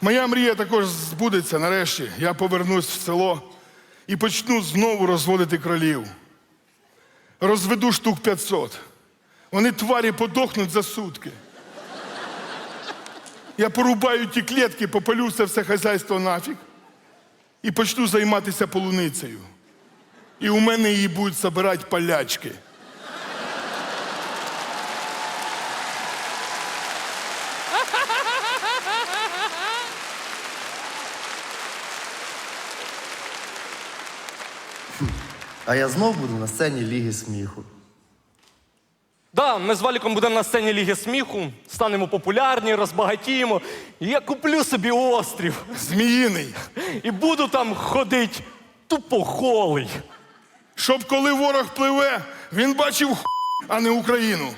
Моя мрія також збудеться нарешті. Я повернусь в село і почну знову розводити кролів. Розведу штук 500. Вони тварі подохнуть за сутки. Я порубаю ті клітки, попалю це все хазяйство нафіг і почну займатися полуницею. І у мене її будуть забирати полячки. А я знов буду на сцені Ліги сміху. Да, ми з Валіком будемо на сцені Ліги сміху, станемо популярні, розбагатіємо. І я куплю собі острів Зміїний. і буду там ходить тупо голий. Щоб коли ворог пливе, він бачив х**, а не Україну.